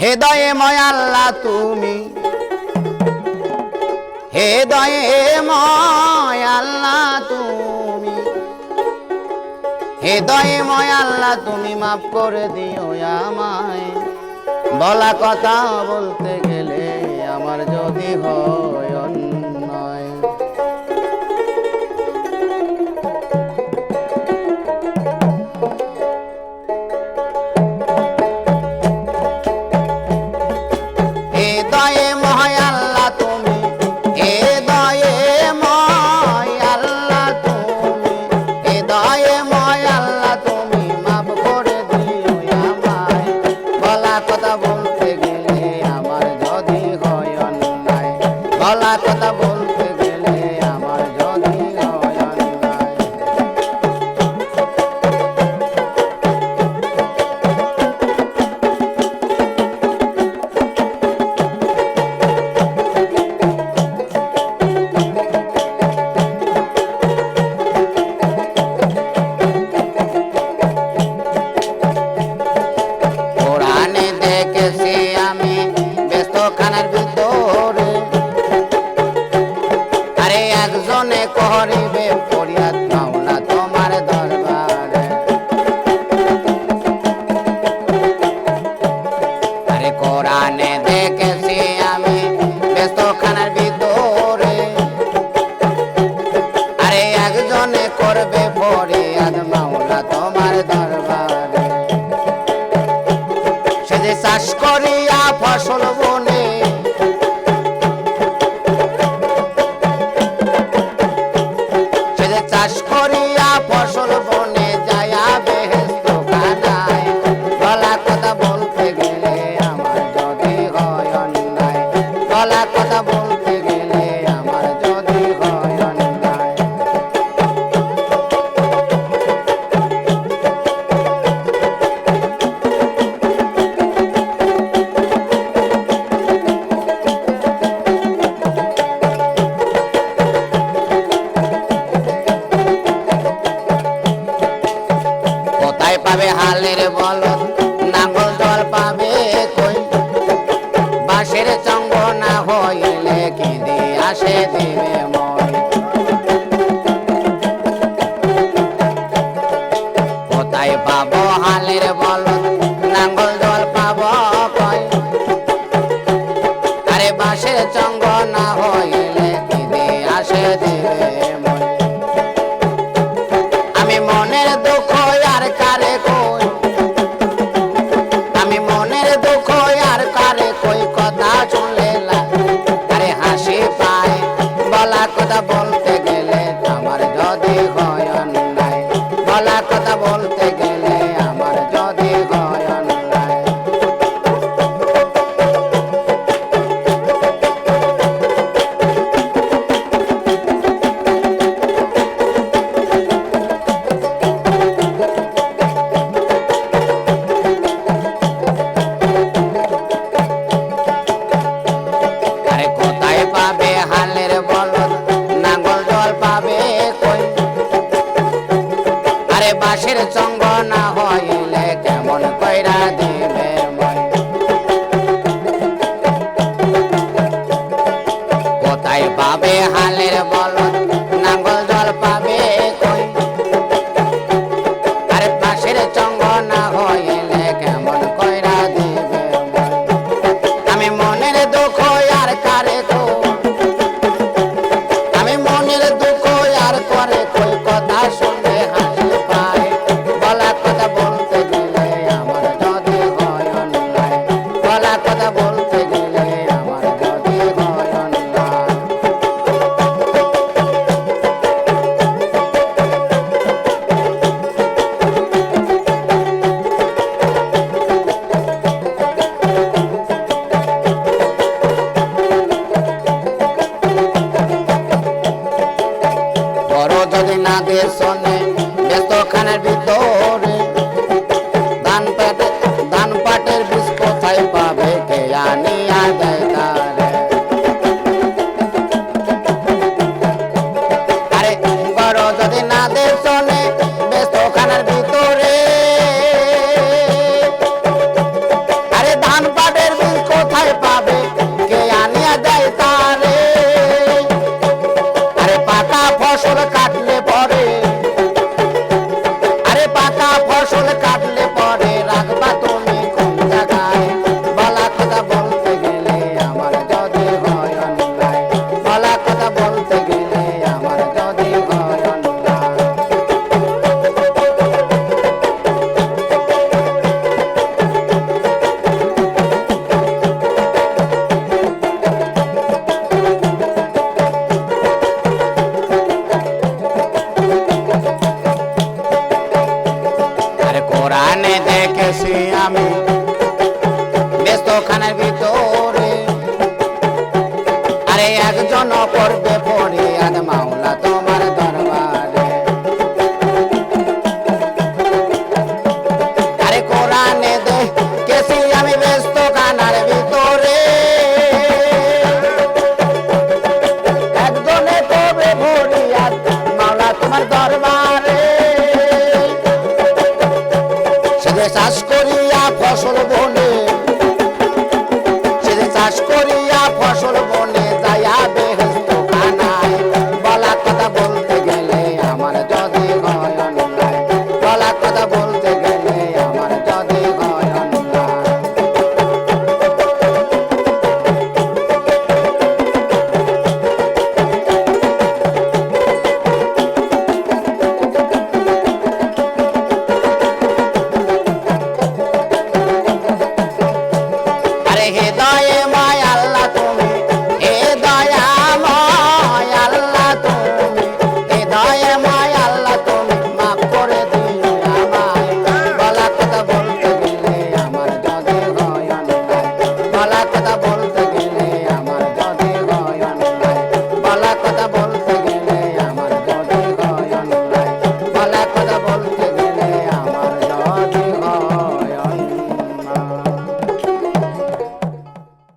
হৃদয়ে ময়াল্লা তুমি। হৃদয়ে ময়াল্লা তুমি। হৃদয়ে ময়াল্লা তুমি মাফ করে দিও আমায়। বলা কথা বলতে গেলে আমার জয় করিবে, ফরিয়াদ মাওলা তোমার দরবারে। আরে কোরআনে দেখেছি আমি ব্যস্ত ভিতরে। আরে একজনে করবে ফরিয়াদ মাওলা তোমার দরবারে। সে যে চাষ করিয়া ফসল বহালের বল নাঙ্গল জল পাব কয় আরে বাসের চং বাঁশের চঙ্গ না হয়। কোরআনে দেখেছি আমি। ব্যস্ত খানের ভিতরে। আরে একজন করবে ফরিয়াদ মাওলা তোমার দরবারে। আরে কোরআনে দেখেছি আমি ব্যস্ত খানার ভিতরে। একজনে করবে ফরিয়াদ মাওলা তোমার দরবারে।